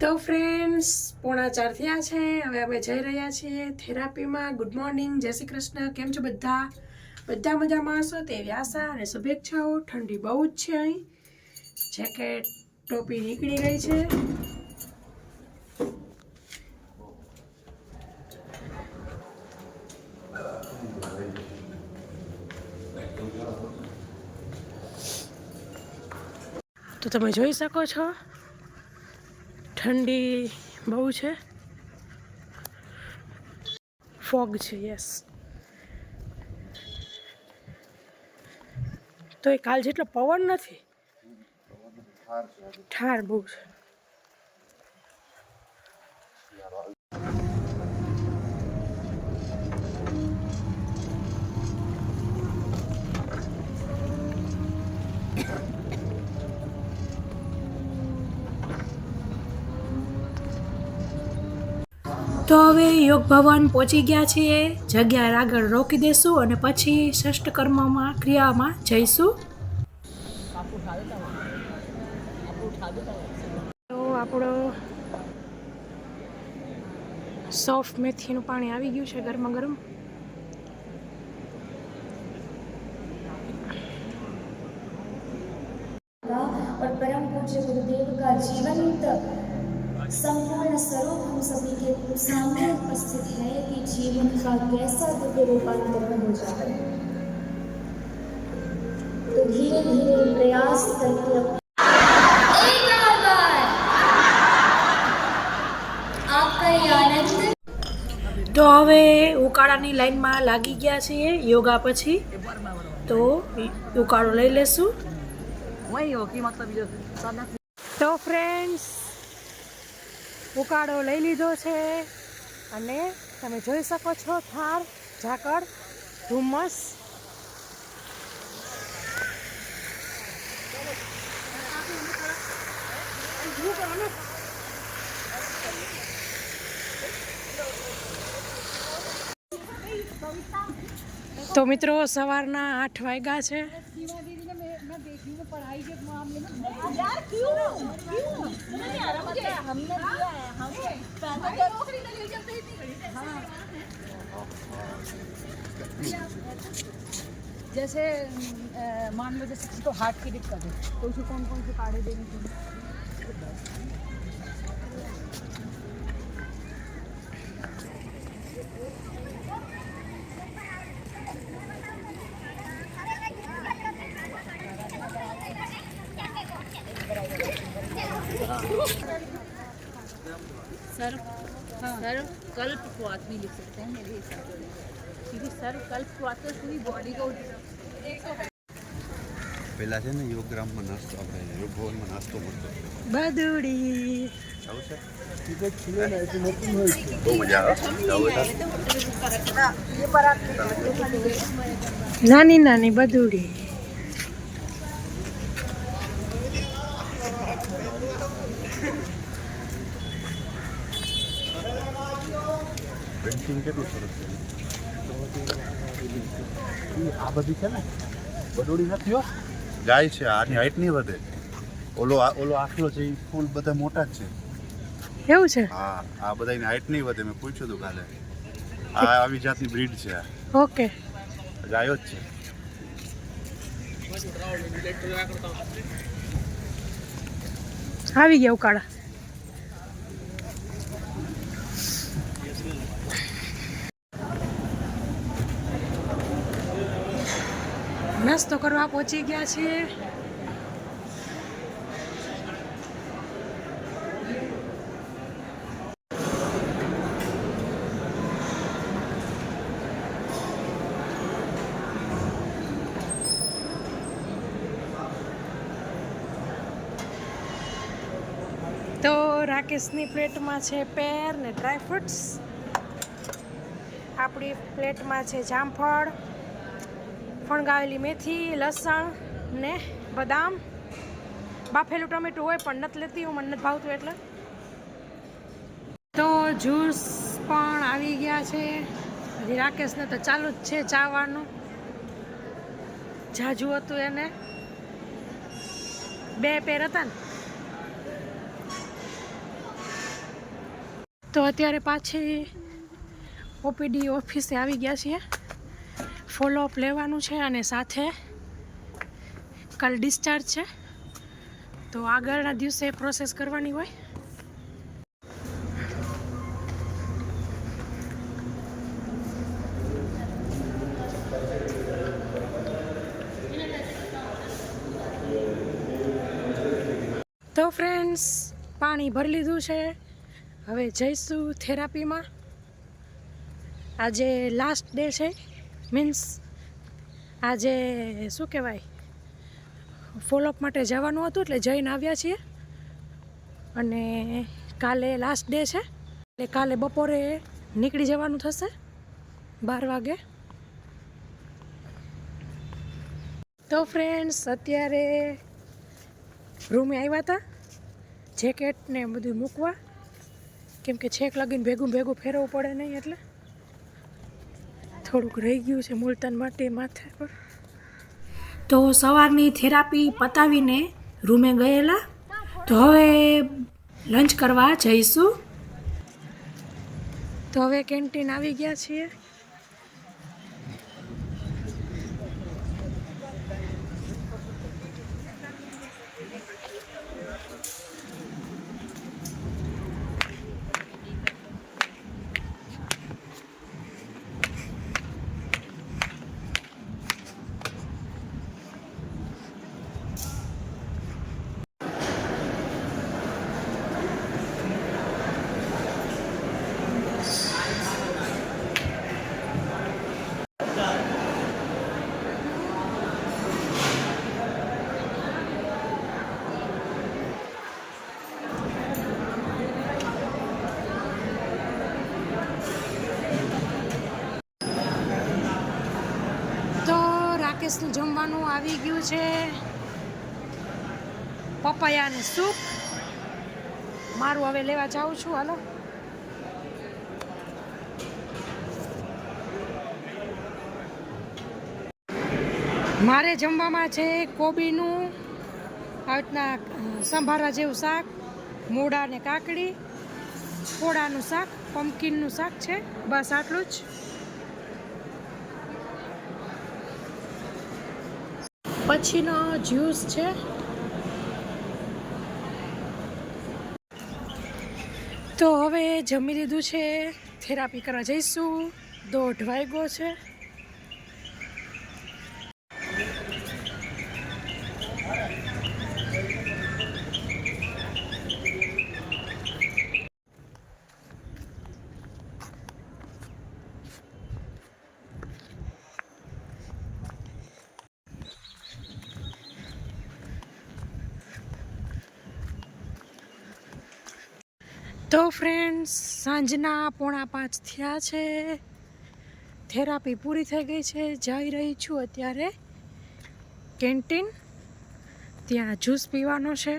તો ફ્રેન્ડ્સ પોણા ચાર થયા છે. હવે અમે જઈ રહ્યા છીએ થેરાપીમાં. ગુડ મોર્નિંગ જય શ્રી કૃષ્ણ. કેમ છો બધા? બધા મજામાં હશો? તે વ્યાસા અને શુભેચ્છાઓ. ઠંડી બહુ જ છે અહીં. જેકેટ, ટોપી નીકળી ગઈ છે. તો તમે જોઈ શકો છો ઠંડી બહુ છે. ફોગ છે યસ તો એ કાલ જેટલો પવન નથી. ઠાર બહુ છે. તો હવે યોગ ભવન પહોંચી ગયા છીએ જગ્યા આગળ રોકી દેશું અને પછી ષષ્ઠ કર્મમાં ક્રિયામાં જઈશું તો આપણો સોફ્ટ મેથીનું પાણી આવી ગયું છે ગરમા ગરમ और परम पूज्य गुरुदेव का जीवंत संपूर्ण स्वरूप हम सभी के सामने उपस्थित है कि जीवन का कैसा दिव्य रूपांतरण हो जाए तो धीरे धीरे प्रयास करके अपने एक और बार आपका ये आनंद તો હવે ઉકાળાની લાઈનમાં લાગી ગયા છીએ યોગા પછી તો ઉકાળો લઈ લેશું वही हो कि मतलब ये सादा તો ફ્રેન્ડ્સ ઉકાળો લઈ લીધો છે અને તમે જોઈ શકો છો થાર, ઝાકળ, ધુમ્મસ. તો મિત્રો, સવારના આઠ વાગ્યા છે. जैसे मान लो जैसे किसी को हार्ट की दिक्कत है तो उसे कौन कौन से काढ़े देने चाहिए? सर सर कल्प को आदमी लिख सकते हैं मेरे हिसाब से क्योंकि सर कल्प को आते पूरी बॉडी को પેલા છે ને યોગગ્રામમાં નાસ્તો આપણે યોગ ભવનમાં નાસ્તો મળતો બદુડી આવું છે બહુ મજા આવે આવું નાની નાની બદુડી કેટલું સરસ છે? આ બધી છે ને બડોડી નથી હો. ગાય છે આની હાઈટ નહીં વધે. ઓલો આ- ઓલો આખલો છે એ ફૂલ બધા મોટા જ છે. એવું છે? હા આ બધાની હાઈટ નહીં વધે મેં પૂછ્યું હતું કાલે. આ આવી જાતની બ્રીડ છે ઓકે. ગાયો જ છે. આવી ગયા ઉકાળા. નાસ્તો કરવા પહોંચી ગયા છીએ તો રાકેશની પ્લેટમાં છે પેર ને ડ્રાયફ્રૂટ્સ આપણી પ્લેટમાં છે જામફળ. ફણગાવેલી મેથી, લસણ ને બદામ. બાફેલું ટમેટું હોય પણ નથી લેતી, હું મને નથી ભાવતું એટલે. તો જ્યુસ પણ આવી ગયા છે. રાકેશને તો ચાલુ જ છે ચાવાનું. જાજુ હતું એને. બે પેર હતા ને. તો અત્યારે પાછી ઓપીડી ઓફિસે આવી ગયા છીએ. ફોલોઅપ લેવાનું છે અને સાથે કાલ ડિસ્ચાર્જ છે. તો આગળના દિવસે પ્રોસેસ કરવાની હોય. તો ફ્રેન્ડ્સ પાણી ભરી લીધું છે. હવે જઈશું થેરાપીમાં. આજે લાસ્ટ ડે છે. મીન્સ આજે શું કહેવાય? ફોલોઅપ માટે જવાનું હતું એટલે જઈને આવ્યા છીએ. અને કાલે લાસ્ટ ડે છે. એટલે કાલે બપોરે નીકળી જવાનું થશે બાર વાગે. તો ફ્રેન્ડ્સ અત્યારે રૂમે આવ્યા હતા. જેકેટ ને બધું મૂકવા. કેમ કે છેક લગીને ભેગું ભેગું ફેરવવું પડે નહીં એટલે. થોડુંક રહી ગયું છે મુલતાન માટે માથે પર. તો સવારની થેરાપી પતાવીને રૂમે ગયેલા. તો હવે લંચ કરવા જઈશું. તો હવે કેન્ટીન આવી ગયા છીએ તો રાકેશનું જમવાનું આવી ગયું છે. પપૈયાને સૂપ. મારું હવે લેવા જાઉં છું. હાલો. મારે જમવામાં છે કોબીનું આવી રીતના સંભારા જેવું શાક, મૂળા ને કાકડી ફોડાનું શાક પમ્પકિનનું શાક છે. બસ આટલું જ. પછીનો જ્યુસ છે. તો હવે જમી લીધું છે. થેરાપી કરવા જઈશું. દોઢ વાગ્યો છે. તો ફ્રેન્ડ્સ સાંજના પોણા પાંચ થયા છે. થેરાપી પૂરી થઈ ગઈ છે. જઈ રહી છું અત્યારે. કેન્ટીન, ત્યાં જ્યુસ પીવાનો છે.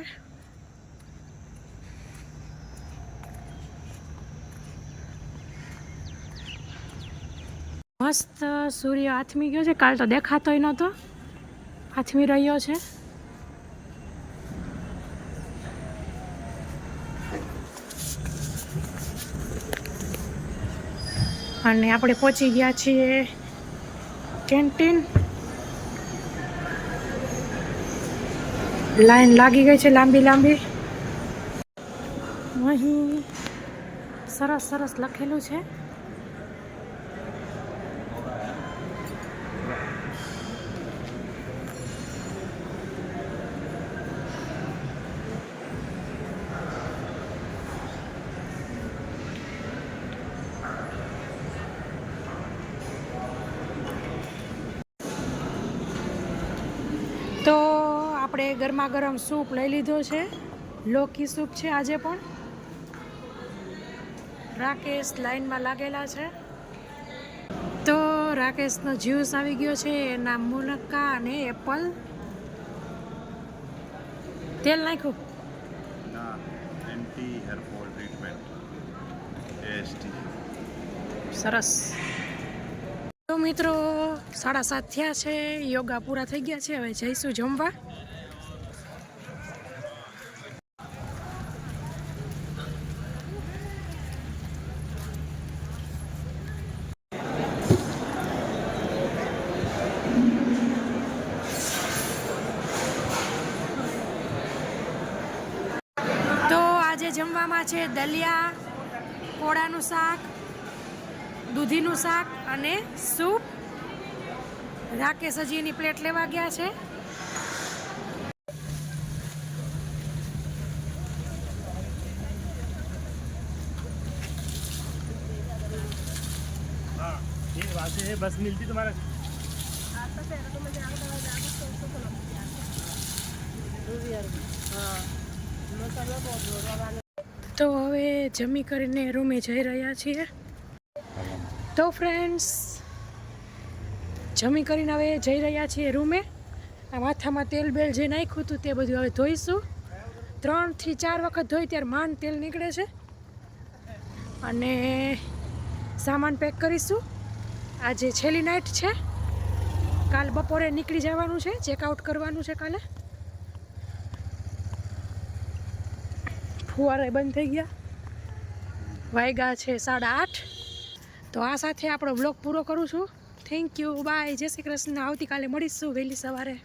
મસ્ત સૂર્ય આથમી ગયો છે. કાલ તો દેખાતોય નહોતો. આથમી રહ્યો છે. અને આપણે પહોંચી ગયા છીએ કેન્ટીન. લાઈન લાગી ગઈ છે લાંબી લાંબી. અહીં સરસ સરસ લખેલું છે તો આપણે ગરમા ગરમ સૂપ લઈ લીધો છે. લોકી સૂપ છે આજે પણ. રાકેશ લાઈનમાં લાગેલા છે. તો રાકેશનો જ્યુસ આવી ગયો છે એના મુનક્કા અને એપલ. તેલ નાખ્યું? સરસ. તો મિત્રો સાડા સાત થયા છે યોગા પૂરા થઈ ગયા છે હવે જઈશું જમવા આજે જમવામાં છે દલિયા કોળાનું શાક દૂધીનું શાક અને સૂપ રાકેશ હજી એની પ્લેટ લેવા ગયા છે ये वहाँ से बस मिलती तुम्हारा તો હવે જમી કરીને રૂમે જઈ રહ્યા છીએ. તો ફ્રેન્ડ્સ જમી કરીને હવે જઈ રહ્યા છીએ રૂમે. આ માથામાં તેલ બેલ જે નાખ્યું હતું તે બધું હવે ધોઈશું. ત્રણથી ચાર વખત ધોઈ ત્યારે માન તેલ નીકળે છે. અને સામાન પેક કરીશું. આજે છેલ્લી નાઇટ છે. કાલ બપોરે નીકળી જવાનું છે ચેકઆઉટ કરવાનું છે કાલે. ફુવારા બંધ થઈ ગયા. વાગ્યા છે સાડા આઠ. તો આ સાથે આપણો બ્લોગ પૂરો કરું છું. થેન્ક યુ બાય જય શ્રી કૃષ્ણ. આવતીકાલે મળીશું વહેલી સવારે.